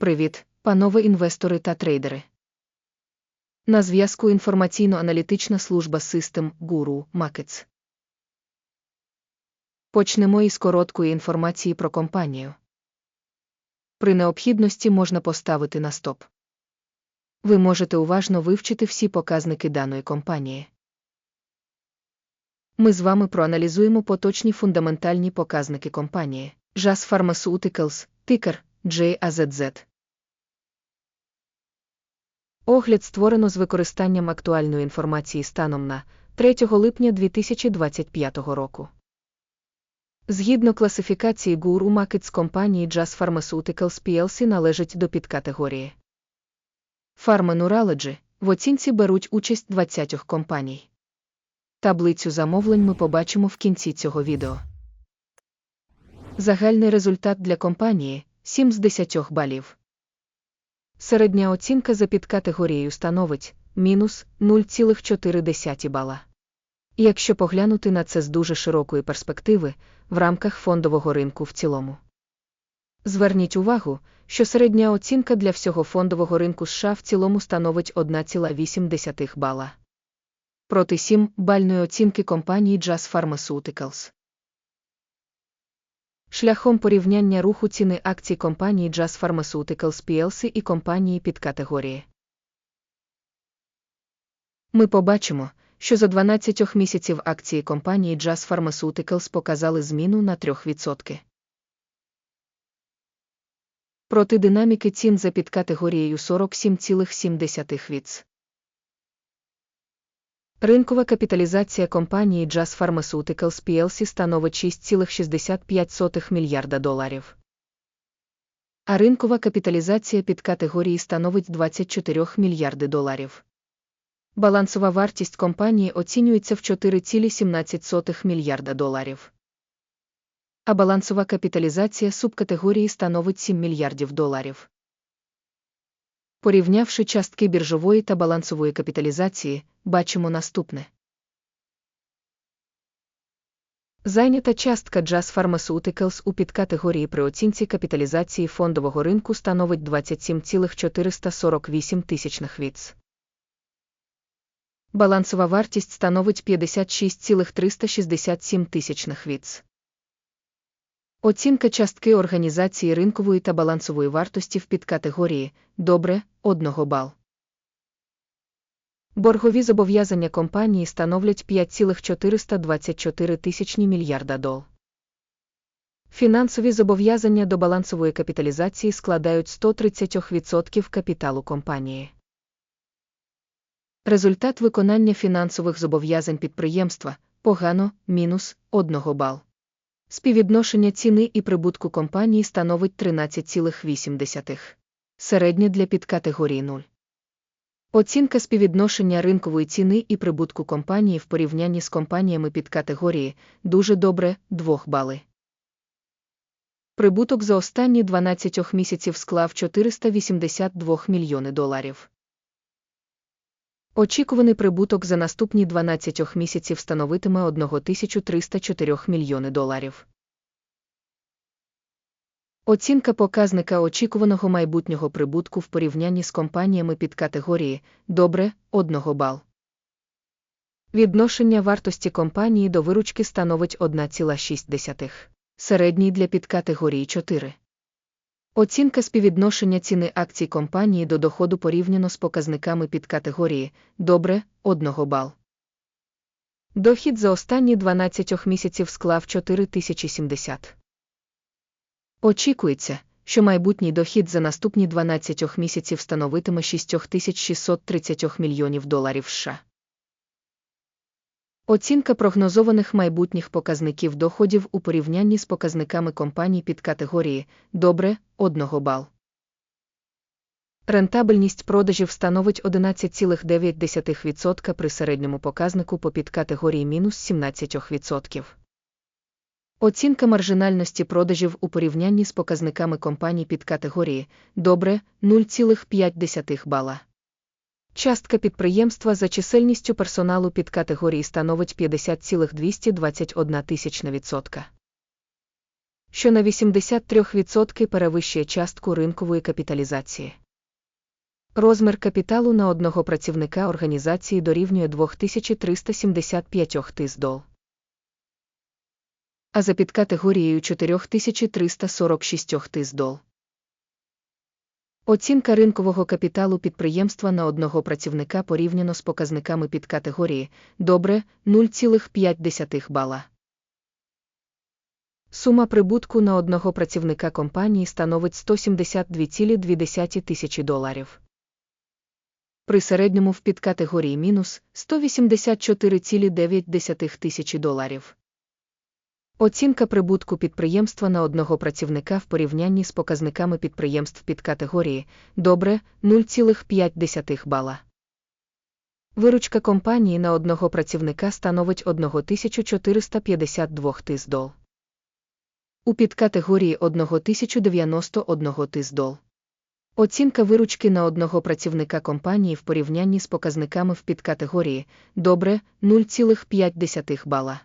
Привіт, панове інвестори та трейдери. На зв'язку інформаційно-аналітична служба System Guru Markets. Почнемо із короткої інформації про компанію. При необхідності можна поставити на стоп. Ви можете уважно вивчити всі показники даної компанії. Ми з вами проаналізуємо поточні фундаментальні показники компанії JAS Pharmaceuticals, тикер JAZZ. Огляд створено з використанням актуальної інформації станом на 3 липня 2025 року. Згідно класифікації Guru Markets компанії Jazz Pharmaceuticals PLC належить до підкатегорії Neurology в оцінці беруть участь 20 компаній. Таблицю замовлень ми побачимо в кінці цього відео. Загальний результат для компанії 7 з 10 балів. Середня оцінка за підкатегорією становить мінус 0,4 бала. Якщо поглянути на це з дуже широкої перспективи, в рамках фондового ринку в цілому. Зверніть увагу, що середня оцінка для всього фондового ринку США в цілому становить 1,8 бала. Проти 7 бальної оцінки компанії Jazz Pharmaceuticals. Шляхом порівняння руху ціни акцій компанії Jazz Pharmaceuticals PLC і компанії під категорії. Ми побачимо, що за 12 місяців акції компанії Jazz Pharmaceuticals показали зміну на 3%. Проти динаміки цін за підкатегорією 47,7 віц. Ринкова капіталізація компанії Jazz Pharmaceuticals PLC становить 6,65 мільярда доларів. А ринкова капіталізація під категорії становить 24 мільярди доларів. Балансова вартість компанії оцінюється в 4,17 мільярда доларів. А балансова капіталізація субкатегорії становить 7 мільярдів доларів. Порівнявши частки біржової та балансової капіталізації, бачимо наступне. Зайнята частка Jazz Pharmaceuticals у підкатегорії при оцінці капіталізації фондового ринку становить 27,448 тисячних віц. Балансова вартість становить 56,367 тисячних віц. Оцінка частки організації ринкової та балансової вартості в підкатегорії добре 1 бал. Боргові зобов'язання компанії становлять 5,424 тисячні мільярда дол. Фінансові зобов'язання до балансової капіталізації складають 130% капіталу компанії. Результат виконання фінансових зобов'язань підприємства погано мінус 1 бал. Співвідношення ціни і прибутку компанії становить 13,8. Середнє для підкатегорії 0. Оцінка співвідношення ринкової ціни і прибутку компанії в порівнянні з компаніями під категорії дуже добре 2 бали. Прибуток за останні 12 місяців склав 482 мільйони доларів. Очікуваний прибуток за наступні 12 місяців становитиме 1304 мільйони доларів. Оцінка показника очікуваного майбутнього прибутку в порівнянні з компаніями під категорії добре 1 бал. Відношення вартості компанії до виручки становить 1,6. Середній для підкатегорії 4. Оцінка співвідношення ціни акцій компанії до доходу порівняно з показниками під категорії добре 1 бал. Дохід за останні 12 місяців склав 4070. Очікується, що майбутній дохід за наступні 12 місяців становитиме 6630 мільйонів доларів США. Оцінка прогнозованих майбутніх показників доходів у порівнянні з показниками компаній під категорії добре 1 бал. Рентабельність продажів становить 11,9% при середньому показнику по підкатегорії мінус 17%. Оцінка маржинальності продажів у порівнянні з показниками компаній під категорії добре 0,5 бала. Частка підприємства за чисельністю персоналу під категорії становить 50,221 тисячна відсотка. що на 83% перевищує частку ринкової капіталізації. Розмір капіталу на одного працівника організації дорівнює 2375 тис дол. А за підкатегорією 4346 тис дол. Оцінка ринкового капіталу підприємства на одного працівника порівняно з показниками підкатегорії добре 0,5 бала. Сума прибутку на одного працівника компанії становить 172,2 тисячі доларів. При середньому в підкатегорії мінус 184,9 тисячі доларів. Оцінка прибутку підприємства на одного працівника в порівнянні з показниками підприємств підкатегорії добре 0,5 бала. Виручка компанії на одного працівника становить 1452 тис дол. У підкатегорії 1091 тис дол. Оцінка виручки на одного працівника компанії в порівнянні з показниками в підкатегорії добре 0,5 бала.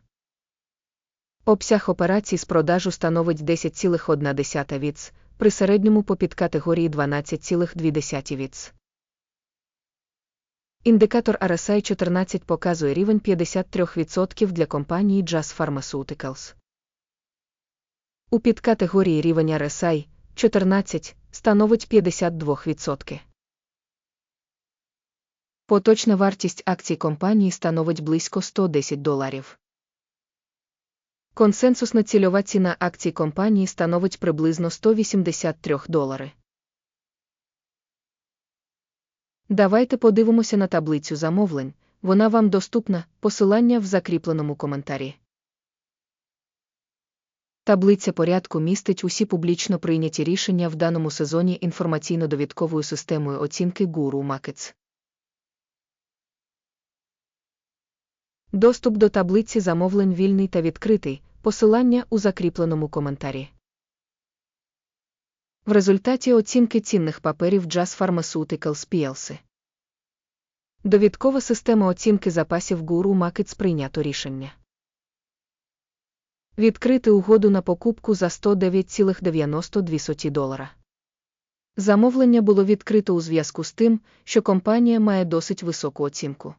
Обсяг операцій з продажу становить 10,1 віц, при середньому по підкатегорії 12,2 віц. Індикатор RSI 14 показує рівень 53% для компанії Jazz Pharmaceuticals. У підкатегорії рівень RSI 14 становить 52%. Поточна вартість акцій компанії становить близько 110 доларів. Консенсусна цільова ціна акцій компанії становить приблизно 183 долари. Давайте подивимося на таблицю замовлень. Вона вам доступна, посилання в закріпленому коментарі. Таблиця порядку містить усі публічно прийняті рішення в даному сезоні інформаційно-довідковою системою оцінки Guru Markets. Доступ до таблиці замовлень вільний та відкритий, посилання у закріпленому коментарі. В результаті оцінки цінних паперів Jazz Pharmaceuticals PLC. Довідкова система оцінки запасів Guru Markets прийнято рішення. Відкрити угоду на покупку за 109,92 долара. Замовлення було відкрито у зв'язку з тим, що компанія має досить високу оцінку.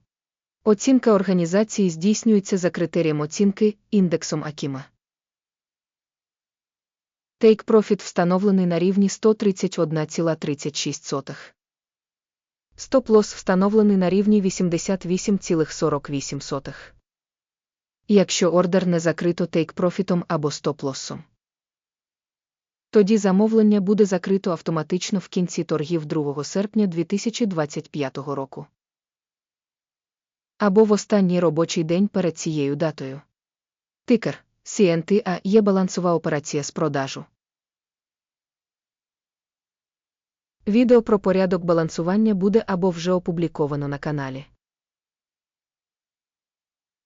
Оцінка організації здійснюється за критерієм оцінки індексом Акіма. Take Profit встановлений на рівні 131,36. Стоп-лосс встановлений на рівні 88,48. Якщо ордер не закрито take-профітом або стоп-лоссом. Тоді замовлення буде закрито автоматично в кінці торгів 2 серпня 2025 року або в останній робочий день перед цією датою. Тикер CNTA є балансова операція з продажу. Відео про порядок балансування буде або вже опубліковано на каналі.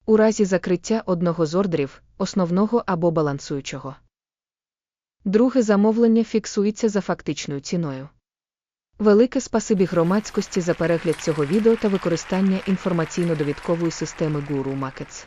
У разі закриття одного з ордерів, основного або балансуючого. Друге замовлення фіксується за фактичною ціною. Велике спасибі громадськості за перегляд цього відео та використання інформаційно-довідкової системи Guru Markets.